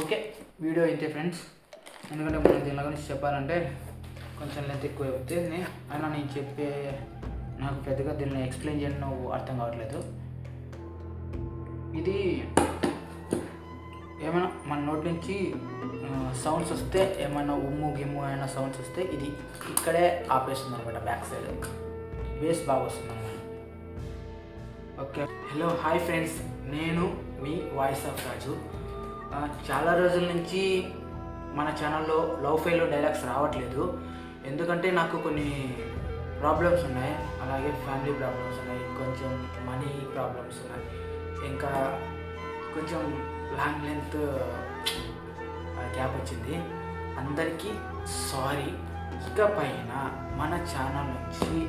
Okay video అయితే friends ఎందుకంటే మనం దీనిలో గురించి చెప్పాలంటే కొంచెం లెంత్ ఎక్కువ అవుతుంది అయినా నేను చెప్పే నాకు పెద్దగా దీన్ని ఎక్స్ప్లెయిన్ చేయడం నువ్వు అర్థం కావట్లేదు. ఇది ఏమైనా మన నోటి నుంచి సౌండ్స్ వస్తే ఏమైనా ఉమ్ము గిమ్ము అయినా సౌండ్స్ వస్తే ఇది ఇక్కడే ఆపేస్తుంది అనమాట బ్యాక్ సైడ్ బేస్ బాగా వస్తుంది అనమాట ఓకే హలో హాయ్ ఫ్రెండ్స్ నేను మీ వాయిస్ ఆఫ్ రాజు. చాలా రోజుల నుంచి మన ఛానల్లో లవ్ ఫెయిల్ డైలాగ్స్ రావట్లేదు. ఎందుకంటే నాకు కొన్ని ప్రాబ్లమ్స్ ఉన్నాయి. అలాగే ఫ్యామిలీ ప్రాబ్లమ్స్ ఉన్నాయి. కొంచెం మనీ ప్రాబ్లమ్స్ ఉన్నాయి. ఇంకా కొంచెం లాంగ్ లెంత్ గ్యాప్ వచ్చింది. అందరికీ సారీ ఇక పైన మన ఛానల్ నుంచి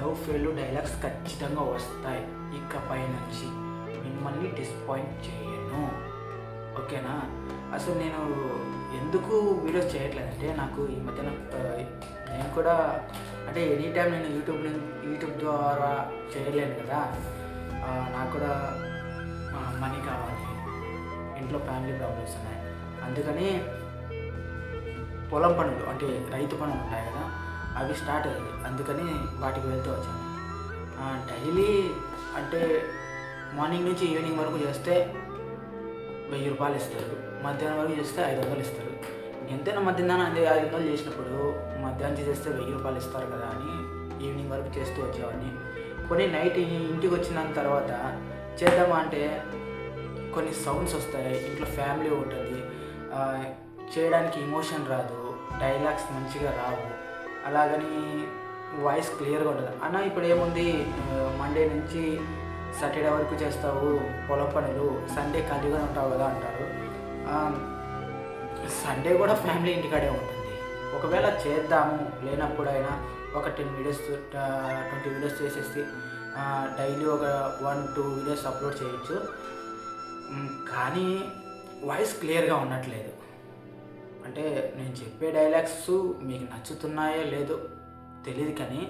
లవ్ ఫెయిల్ డైలాగ్స్ ఖచ్చితంగా వస్తాయి. ఇకపై నుంచి మిమ్మల్ని డిస్పాయింట్ చేయను. ఓకేనా? అసలు నేను ఎందుకు వీడియోస్ చేయట్లేదంటే నాకు ఈ మధ్యన నేను కూడా అంటే ఎనీ టైం నేను యూట్యూబ్ యూట్యూబ్ ద్వారా చేయలేను కదా. నాకు కూడా మనీ కావాలి. ఇంట్లో ఫ్యామిలీ ప్రాబ్లమ్స్ ఉన్నాయి. అందుకని పొలం పనులు అంటే రైతు పనులు ఉంటాయి కదా అవి స్టార్ట్ అయ్యాయి. అందుకని వాటికి వెళ్తూ వచ్చాను. డైలీ అంటే మార్నింగ్ నుంచి ఈవినింగ్ వరకు చేస్తే వెయ్యి రూపాయలు ఇస్తారు. మధ్యాహ్నం వరకు చేస్తే ఐదు వందలు ఇస్తారు. ఎంతైనా మధ్యాహ్నం అది ఐదు వందలు చేసినప్పుడు మధ్యాహ్నం చేస్తే వెయ్యి రూపాయలు ఇస్తారు కదా అని ఈవినింగ్ వరకు చేస్తూ వచ్చేవాడిని. కొన్ని నైట్ ఇంటికి వచ్చిన తర్వాత చేద్దామా అంటే కొన్ని సౌండ్స్ వస్తాయి. ఇంట్లో ఫ్యామిలీ ఉంటుంది. చేయడానికి ఇమోషన్ రాదు. డైలాగ్స్ మంచిగా రావు. అలాగని వాయిస్ క్లియర్గా ఉండదు అన్న ఇప్పుడు ఏముంది? మండే నుంచి సాటర్డే వరకు చేస్తావు పొలం పనులు సండే ఖాళీగా ఉంటావు కదా అంటారు. సండే కూడా ఫ్యామిలీ ఇంటికాడే ఉంటుంది. ఒకవేళ చేద్దాము లేనప్పుడైనా ఒక టెన్ వీడియోస్ ట్వంటీ వీడియోస్ చేసేసి డైలీ ఒక వన్ టూ వీడియోస్ అప్లోడ్ చేయొచ్చు. కానీ వాయిస్ క్లియర్గా ఉండట్లేదు. అంటే నేను చెప్పే డైలాగ్స్ మీకు నచ్చుతున్నాయో లేదో తెలియదు కానీ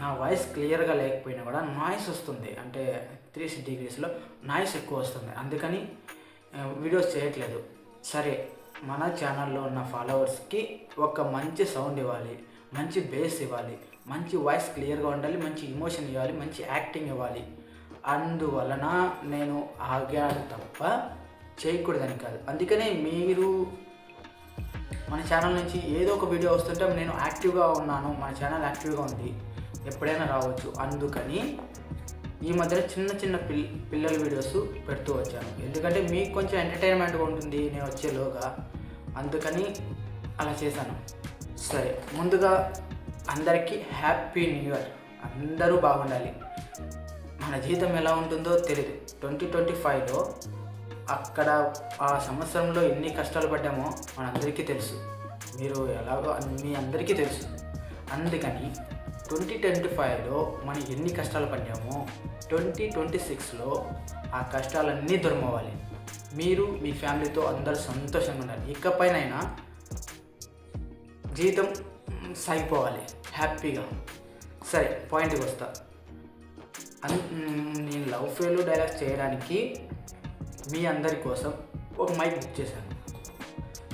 నా వాయిస్ క్లియర్గా లేకపోయినా కూడా నాయిస్ వస్తుంది. అంటే త్రీ డిగ్రీస్లో నాయిస్ ఎక్కువ వస్తుంది. అందుకని వీడియోస్ చేయట్లేదు. సరే మన ఛానల్లో ఉన్న ఫాలోవర్స్కి ఒక మంచి సౌండ్ ఇవ్వాలి. మంచి బేస్ ఇవ్వాలి. మంచి వాయిస్ క్లియర్గా ఉండాలి. మంచి ఇమోషన్ ఇవ్వాలి. మంచి యాక్టింగ్ ఇవ్వాలి. అందువలన నేను ఆగాను తప్ప చేయకూడదని కాదు. అందుకనే మీరు మన ఛానల్ నుంచి ఏదో ఒక వీడియో వస్తుంటే నేను యాక్టివ్గా ఉన్నాను. మన ఛానల్ యాక్టివ్గా ఉంది. ఎప్పుడైనా రావచ్చు. అందుకని ఈ మధ్యన చిన్న చిన్న పిల్ పిల్లల వీడియోస్ పెడుతూ వచ్చాను. ఎందుకంటే మీకు కొంచెం ఎంటర్టైన్మెంట్గా ఉంటుంది నేను వచ్చేలోగా. అందుకని అలా చేశాను. సరే ముందుగా అందరికీ హ్యాపీ న్యూ ఇయర్ అందరూ బాగుండాలి. మన జీతం ఎలా ఉంటుందో తెలియదు ట్వంటీ ట్వంటీ ఫైవ్లో అక్కడ ఆ సంవత్సరంలో ఎన్ని కష్టాలు పడ్డామో మనందరికీ తెలుసు. మీరు ఎలాగో మీ అందరికీ తెలుసు. అందుకని ట్వంటీ ట్వంటీ ఫైవ్లో మనం ఎన్ని కష్టాలు పడ్డామో ట్వంటీ ట్వంటీ సిక్స్లో ఆ కష్టాలన్నీ దూరమవ్వాలి. మీరు మీ ఫ్యామిలీతో అందరూ సంతోషంగా ఉండాలి. ఇకపైనైనా జీవితం సాగిపోవాలి. హ్యాపీగా. సరే పాయింట్కి వస్తా. అన్- నేను లవ్ ఫెయిల్ డైలాగ్స్ చేయడానికి మీ అందరి కోసం ఒక మైక్ బుక్ చేశాను.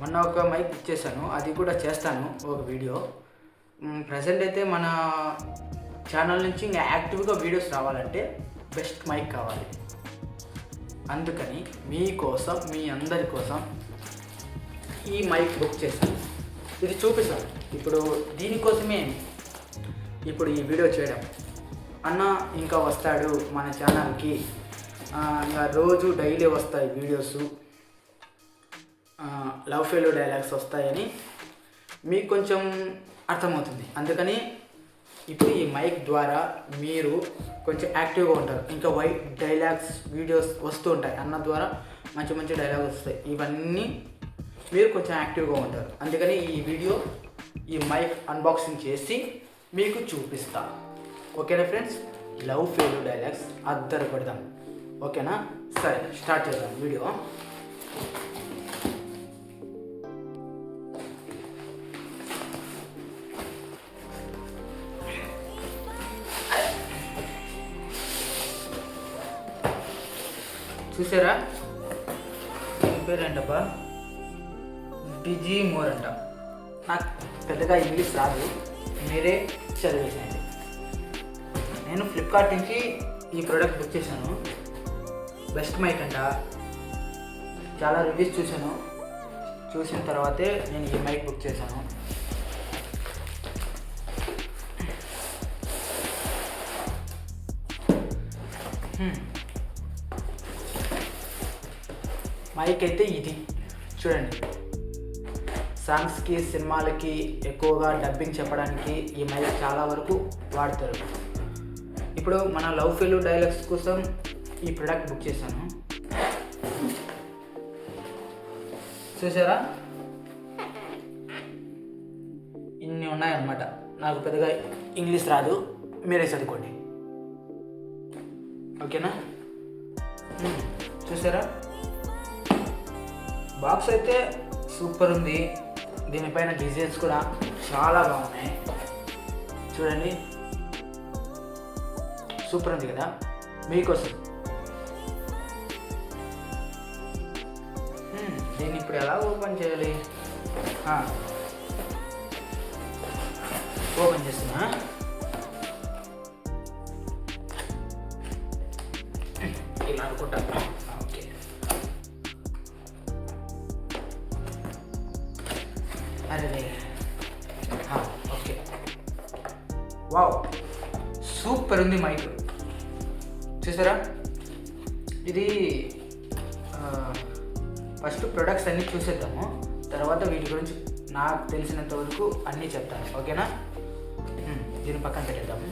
మొన్న ఒక మైక్ బుక్ చేశాను. అది కూడా చేస్తాను ఒక వీడియో. ప్రజెంట్ అయితే మన ఛానల్ నుంచి ఇంకా యాక్టివ్గా వీడియోస్ రావాలంటే బెస్ట్ మైక్ కావాలి. అందుకని మీకోసం మీ అందరి కోసం ఈ మైక్ బుక్ చేశాను. ఇది చూపిస్తాను. ఇప్పుడు దీనికోసమే ఇప్పుడు ఈ వీడియో చేయడం. అన్న ఇంకా వస్తాడు మన ఛానల్కి ఇంకా రోజు డైలీ వస్తాయి వీడియోస్ లవ్ ఫెయిల్ డైలాగ్స్ వస్తాయని మీకు కొంచెం అర్థమవుతుంది. అందుకని ఇప్పుడు ఈ మైక్ ద్వారా మీరు కొంచెం యాక్టివ్గా ఉంటారు. ఇంకా వైట్ డైలాగ్స్ వీడియోస్ వస్తూ ఉంటాయి. అన్న ద్వారా మంచి మంచి డైలాగ్స్ వస్తాయి. ఇవన్నీ మీరు కొంచెం యాక్టివ్గా ఉంటారు. అందుకని ఈ వీడియో ఈ మైక్ అన్బాక్సింగ్ చేసి మీకు చూపిస్తా. ఓకేనా ఫ్రెండ్స్? లవ్ ఫెయిల్ డైలాగ్స్ అద్దరు పెడదాం ఓకేనా? సరే స్టార్ట్ చేద్దాం. వీడియో. చూసారా? పేరు ఏంటబ్బా డిజీ మోర్ అంట నాకు పెద్దగా ఇంగ్లీష్ రాదు. మీరే చదివేసేయండి. నేను ఫ్లిప్కార్ట్ నుంచి ఈ ప్రోడక్ట్ బుక్ చేశాను. బెస్ట్ మైక్ అంట. చాలా రివ్యూస్ చూశాను. చూసిన తర్వాతే నేను ఈ మైక్ బుక్ చేశాను. Hmm. మైక్ అయితే ఇది. చూడండి. సాంగ్స్కి సినిమాలకి ఎక్కువగా డబ్బింగ్ చెప్పడానికి ఈ మైక్ చాలా వరకు వాడతారు. ఇప్పుడు మన లవ్ ఫీల్ డైలాగ్స్ కోసం ఈ ప్రోడక్ట్ బుక్ చేశాను. చూసారా? ఇన్ని ఉన్నాయన్నమాట. నాకు పెద్దగా ఇంగ్లీష్ రాదు. మీరే చదువుకోండి. ఓకేనా? చూసారా? బాక్స్ అయితే సూపర్ ఉంది. దీనిపైన డిజైన్స్ కూడా చాలా బాగున్నాయి. చూడండి. సూపర్ ఉంది కదా? మీకోసం. దీన్ని ఇప్పుడు ఎలా ఓపెన్ చేయాలి? ఓపెన్ చేస్తున్నా. వావ్ సూపర్ ఉంది మైక్. చూసారా? ఇది ఫస్ట్ ప్రొడక్ట్స్ అన్నీ చూసేద్దాము. తర్వాత వీటి గురించి నాకు తెలిసినంత వరకు అన్నీ చెప్తాను. ఓకేనా? దీని పక్కన పెట్టేద్దాము.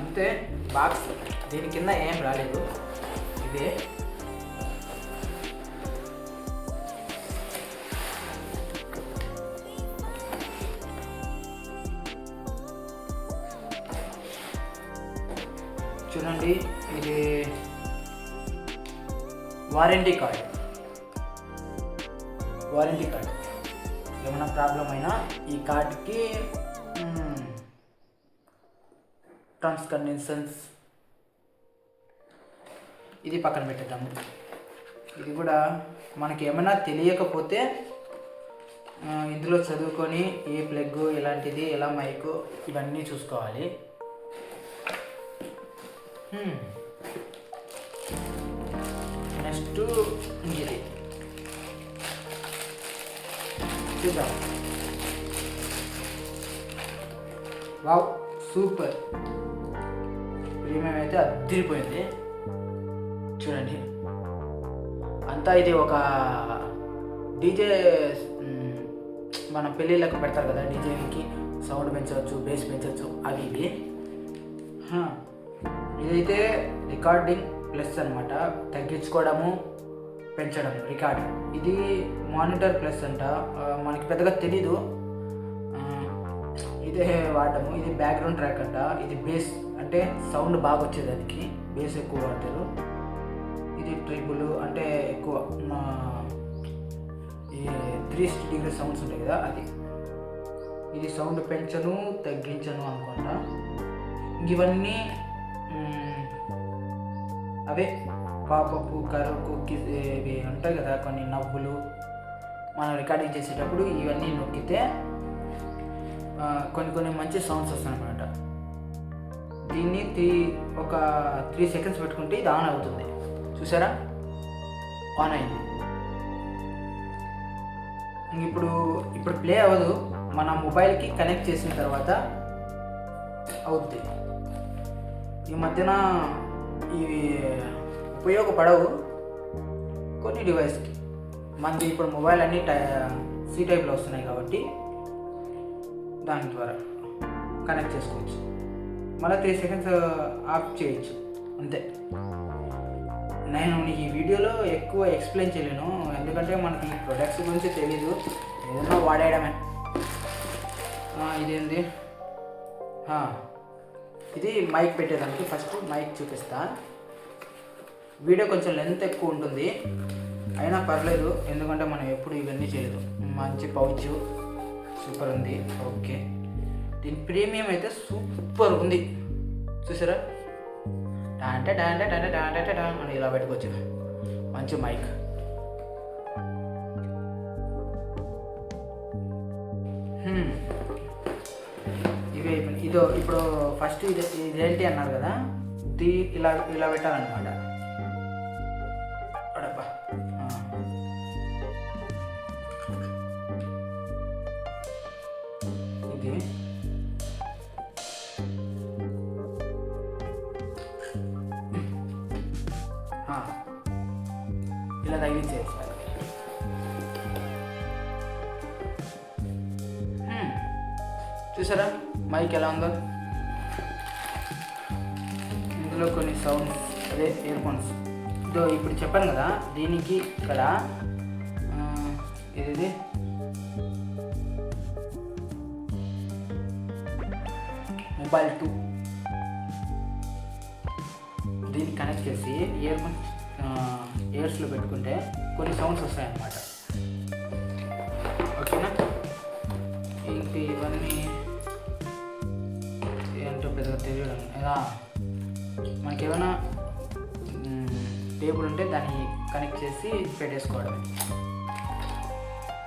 అంతే. బాక్స్ దీని కింద ఏం రాలేదు. ఇదే. Warranty card. Warranty card. ఏమైనా ప్రాబ్లం అయినా ఈ కార్డ్కి టర్మ్స్ కండిషన్స్ ఇది పక్కన పెట్టేద్దాము. ఇది కూడా మనకి ఏమైనా తెలియకపోతే ఇందులో చదువుకొని ఏ ప్లగ్ ఎలాంటిది ఎలా మైకు ఇవన్నీ చూసుకోవాలి. నెక్స్ట్ ఇది చూద్దాం. Wow super. ప్రీమియం అయితే అద్దరిపోయింది చూడండి. అంతా ఇది ఒక డీజే మన పెళ్ళిళ్ళకు పెడతారు కదా డీజేకి సౌండ్ పెంచవచ్చు బేస్ పెంచవచ్చు అవి ఇది ఇదైతే రికార్డింగ్. ప్లస్ అనమాట తగ్గించుకోవడము పెంచడం రికార్డ్. ఇది మానిటర్ ప్లస్ అంట. మనకి పెద్దగా తెలీదు. ఇదే వాడము. ఇది బ్యాక్గ్రౌండ్ ట్రాక్ అంట. ఇది బేస్ అంటే సౌండ్ బాగా వచ్చేదానికి బేస్ ఎక్కువ వాడతారు. ఇది ట్రిపుల్ అంటే ఎక్కువ ఈ త్రీ డిగ్రీ సౌండ్స్ ఉంటాయి కదా అది. ఇది సౌండ్ పెంచను తగ్గించను అనుకుంటా. ఇవన్నీ అవే పాపపు కరకు ఇవి ఉంటాయి కదా కొన్ని నవ్వులు మనం రికార్డింగ్ చేసేటప్పుడు ఇవన్నీ నొక్కితే కొన్ని కొన్ని మంచి సౌండ్స్ వస్తాయి దీన్ని త్రీ ఒక త్రీ సెకండ్స్ పెట్టుకుంటే ఇది ఆన్ అవుతుంది. చూసారా? ఆన్ అయింది. ఇప్పుడు ఇప్పుడు ప్లే అవ్వదు. మన మొబైల్కి కనెక్ట్ చేసిన తర్వాత అవుద్ది. ఈ మధ్యన ఇవి ఉపయోగపడవు కొన్ని డివైస్కి మనకి ఇప్పుడు మొబైల్ అన్నీ టై సి టైప్లో వస్తున్నాయి కాబట్టి దాని ద్వారా కనెక్ట్ చేసుకోవచ్చు. మళ్ళీ త్రీ సెకండ్స్ ఆఫ్ చేయొచ్చు. అంతే. నేను నీకు ఈ వీడియోలో ఎక్కువ ఎక్స్ప్లెయిన్ చేయలేను. ఎందుకంటే మనకి ఈ ప్రొడక్ట్స్ గురించి తెలీదు. ఏదైనా వాడేయడమే. ఇదేంది? ఇది మైక్ పెట్టేదానికి ఫస్ట్ మైక్ చూపిస్తా. వీడియో కొంచెం లెంత్ ఎక్కువ ఉంటుంది. అయినా పర్లేదు ఎందుకంటే మనం ఎప్పుడు ఇవన్నీ చేయలేదు. మంచి పౌచ్ సూపర్ ఉంది. ఓకే దీని ప్రీమియం అయితే సూపర్ ఉంది. చూసారా? డాంటే డాంటే డాంటే డాంటే డాన్ అని ఇలా పెట్టుకోవచ్చు. మంచి మైక్ Hmm. ఇవి అయిపోయింది ఇదో ఇప్పుడు ఫస్ట్ ఇది ఇదేంటి అన్నారు కదా? ఇది ఇలా ఇలా పెట్టాలన్నమాట. అడబ్బా. ఇది. ఇలా తగిలించేస్తారు చూసారా? మైక్ ఎలా ఉందో. ఇందులో కొన్ని సౌండ్స్ అదే ఇయర్ ఫోన్స్ ఇదో ఇప్పుడు చెప్పాను కదా దీనికి ఇక్కడ ఇది మొబైల్ టూ దీన్ని కనెక్ట్ చేసి ఇయర్ ఫోన్స్ ఇయర్స్లో పెట్టుకుంటే కొన్ని సౌండ్స్ వస్తాయన్నమాట. పెద్దగా తెలియడం ఎలా? మనకి ఏమైనా టేబుల్ ఉంటే దాన్ని కనెక్ట్ చేసి పెట్టేసుకోవడం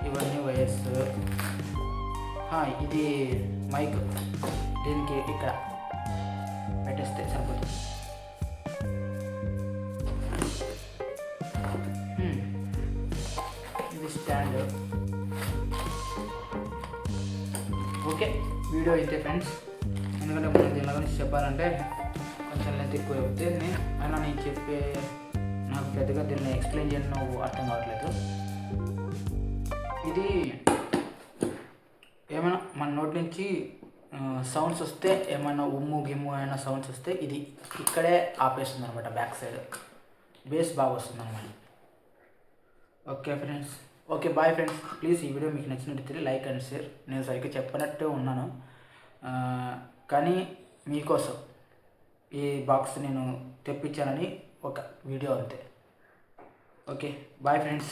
ఇవన్నీ వైర్స్. ఇది మైక్. దీనికి ఇక్కడ పెట్టేస్తే సరిపోతుంది. ఇది స్టాండ్. ఓకే వీడియో అయితే ఫ్రెండ్స్. ఎందుకంటే మనం దీని గురించి చెప్పాలంటే కొంచెం లెంత్ ఎక్కువ చెప్తే నేను అయినా నేను చెప్పే నాకు పెద్దగా దీన్ని ఎక్స్ప్లెయిన్ చేయడం నువ్వు అర్థం కావట్లేదు. ఇది ఏమైనా మన నోటి నుంచి సౌండ్స్ వస్తే ఏమైనా ఉమ్ము గిమ్ము అయినా సౌండ్స్ వస్తే ఇది ఇక్కడే ఆపేస్తుంది అనమాట బ్యాక్ సైడ్ బేస్ బాగా వస్తుంది అనమాట okay friends okay bye friends please ఈ వీడియో మీకు నచ్చినట్టు లైక్ అండ్ షేర్ నేను సరిగ్గా చెప్పనట్టే ఉన్నాను. కానీ మీకోసం ఈ బాక్స్ నేను తెప్పించానని ఒక వీడియో అంతే. Okay bye friends.